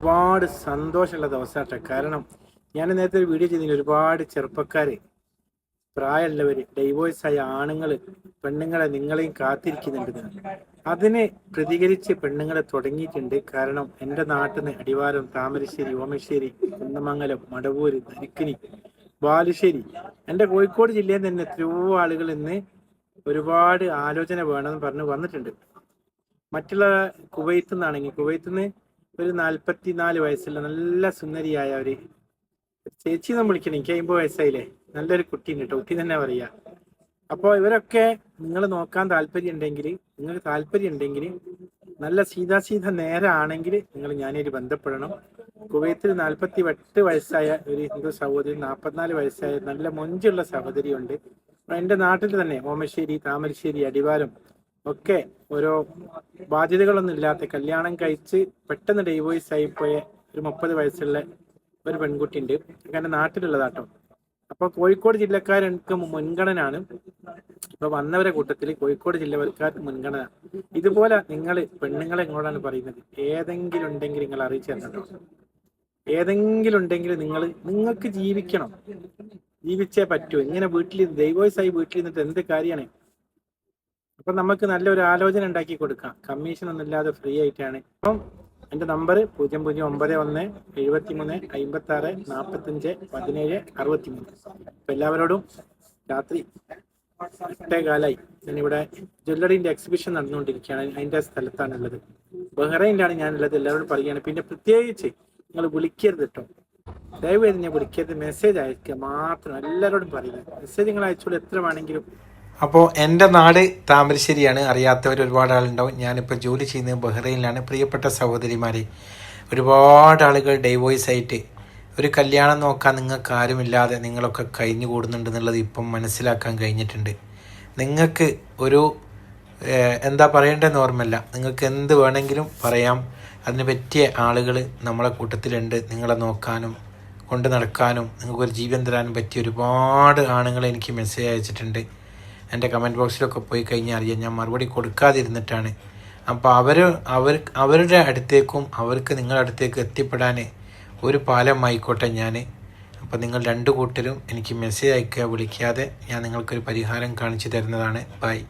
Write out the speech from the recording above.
ഒരുപാട് സന്തോഷമുള്ള ദിവസമാട്ടെ കാരണം ഞാൻ നേരത്തെ ഒരു വീഡിയോ ചെയ്തിന് ഒരുപാട് ചെറുപ്പക്കാർ പ്രായമുള്ളവർ ഡൈവോഴ്സ് ആയ ആണുങ്ങൾ പെണ്ണുങ്ങളെ നിങ്ങളെയും കാത്തിരിക്കുന്നുണ്ട്. അതിനെ പ്രതികരിച്ച് പെണ്ണുങ്ങളെ തുടങ്ങിയിട്ടുണ്ട്. കാരണം എന്റെ നാട്ടിൽ നിന്ന് അടിവാരം താമരശ്ശേരി ഓമശ്ശേരി കുന്നമംഗലം മടവൂര് നരിക്കിനി ബാലുശ്ശേരി എന്റെ കോഴിക്കോട് ജില്ലയിൽ തന്നെ എത്രയോ ആളുകൾ ഇന്ന് ഒരുപാട് ആലോചന വേണമെന്ന് പറഞ്ഞ് വന്നിട്ടുണ്ട്. മറ്റുള്ള കുവൈത്ത് നിന്നാണെങ്കിൽ കുവൈത്ത് നിന്ന് ഒരു നാല്പത്തിനാല് വയസ്സുള്ള നല്ല സുന്ദരിയായ ഒരു ചേച്ചി നമ്മൾ വിളിക്കണം എനിക്ക് അമ്പത് വയസ്സായില്ലേ? നല്ലൊരു കുട്ടി കേട്ടോ കുട്ടി തന്നെ പറയാ. അപ്പോൾ ഇവരൊക്കെ നിങ്ങൾ നോക്കാൻ താല്പര്യം ഉണ്ടെങ്കിൽ നിങ്ങൾക്ക് താല്പര്യം ഉണ്ടെങ്കിൽ നല്ല സീതാ സീത നേരാണെങ്കിൽ നിങ്ങൾ ഞാനൊരു ബന്ധപ്പെടണം. കുവൈത്തിൽ നാൽപ്പത്തി എട്ട് വയസ്സായ ഒരു ഹിന്ദു സഹോദരി നാൽപ്പത്തിനാല് വയസ്സായ നല്ല മൊഞ്ചുള്ള സഹോദരിയുണ്ട്. എന്റെ നാട്ടിൽ തന്നെ ഓമശ്ശേരി താമരശ്ശേരി അടിവാരം ഒക്കെ ഓരോ ബാധ്യതകളൊന്നും ഇല്ലാത്ത കല്യാണം കഴിച്ച് പെട്ടെന്ന് ഡൈവോഴ്സ് ആയിപ്പോയ പോയ ഒരു മുപ്പത് വയസ്സുള്ള ഒരു പെൺകുട്ടി ഉണ്ട് അങ്ങനെ നാട്ടിലുള്ളതാട്ടോ. അപ്പൊ കോഴിക്കോട് ജില്ലക്കാർക്ക് മുൻഗണനാണ്. ഇപ്പൊ വന്നവരെ കൂട്ടത്തിൽ കോഴിക്കോട് ജില്ലക്കാർക്ക് മുൻഗണന. ഇതുപോലെ നിങ്ങൾ പെണ്ണുങ്ങളെ എങ്ങോട്ടാണ് പറയുന്നത്? ഏതെങ്കിലും ഉണ്ടെങ്കിൽ നിങ്ങൾ അറിയിച്ചു തരണം ഏതെങ്കിലും ഉണ്ടെങ്കിൽ നിങ്ങൾ നിങ്ങൾക്ക് ജീവിക്കണം. ജീവിച്ചേ പറ്റൂ. ഇങ്ങനെ വീട്ടിൽ ദൈവോയ്സായി വീട്ടിൽ നിന്നിട്ട് എന്ത് കാര്യമാണ്? അപ്പൊ നമുക്ക് നല്ലൊരു ആലോചന ഉണ്ടാക്കി കൊടുക്കാം. കമ്മീഷൻ ഒന്നും ഇല്ലാതെ ഫ്രീ ആയിട്ടാണ്. അപ്പം എന്റെ നമ്പർ പൂജ്യം പൂജ്യം ഒമ്പത് ഒന്ന് എഴുപത്തി മൂന്ന് അമ്പത്തി ആറ് നാൽപ്പത്തഞ്ച് പതിനേഴ് അറുപത്തി മൂന്ന് അപ്പൊ എല്ലാവരോടും രാത്രി കാലായി. ഇവിടെ ജ്വല്ലറിന്റെ എക്സിബിഷൻ നടന്നുകൊണ്ടിരിക്കുകയാണ്. അതിന്റെ സ്ഥലത്താണുള്ളത്. ബഹ്റൈനിലാണ് ഞാനുള്ളത്. എല്ലാവരോടും പറയുകയാണ്. പിന്നെ പ്രത്യേകിച്ച് നിങ്ങൾ വിളിക്കരുത് കേട്ടോ ദയവ് ഞാൻ വിളിക്കരുത്. മെസ്സേജ് അയക്കുക മാത്രം. എല്ലാവരോടും പറയുന്നത് മെസ്സേജ് നിങ്ങൾ അയച്ചോളൂ. എത്ര വേണമെങ്കിലും അപ്പോൾ എന്റെ നാട് താമരശ്ശേരിയാണ്. അറിയാത്തവർ ഒരുപാട് ആളുണ്ടാവും. ഞാനിപ്പോൾ ജോലി ചെയ്യുന്നത് ബഹ്റൈനിലാണ്. പ്രിയപ്പെട്ട സഹോദരിമാരെ ഒരുപാട് ആളുകൾ ഡൈവോഴ്സ് ആയിട്ട് ഒരു കല്യാണം നോക്കാൻ നിങ്ങൾക്ക് ആരുമില്ലാതെ നിങ്ങളൊക്കെ കഴിഞ്ഞു കൂടുന്നുണ്ടെന്നുള്ളത് ഇപ്പം മനസ്സിലാക്കാൻ കഴിഞ്ഞിട്ടുണ്ട്. നിങ്ങൾക്ക് ഒരു എന്താ പറയേണ്ടതെന്ന് ഓർമ്മയില്ല. നിങ്ങൾക്ക് എന്ത് വേണമെങ്കിലും പറയാം. അതിന് പറ്റിയ ആളുകൾ നമ്മളെ കൂട്ടത്തിലുണ്ട്. നിങ്ങളെ നോക്കാനും കൊണ്ട് നടക്കാനും നിങ്ങൾക്കൊരു ജീവൻ തരാനും പറ്റിയ ഒരുപാട് ആണുങ്ങൾ എനിക്ക് മെസ്സേജ് അയച്ചിട്ടുണ്ട്. എന്റെ കമന്റ് ബോക്സിലൊക്കെ പോയി കഴിഞ്ഞാൽ അറിയാം ഞാൻ മറുപടി കൊടുക്കാതിരുന്നിട്ടാണ്. അപ്പോൾ അവർ അവർ അവരുടെ അടുത്തേക്കും അവർക്ക് നിങ്ങളുടെ അടുത്തേക്ക് എത്തിപ്പെടാൻ ഒരു പാലം ആയിക്കോട്ടെ ഞാൻ അപ്പോൾ നിങ്ങൾ രണ്ട് കൂട്ടരും എനിക്ക് മെസ്സേജ് അയക്കുക വിളിക്കാതെ ഞാൻ നിങ്ങൾക്കൊരു പരിഹാരം കാണിച്ചു തരുന്നതാണ്. ബൈ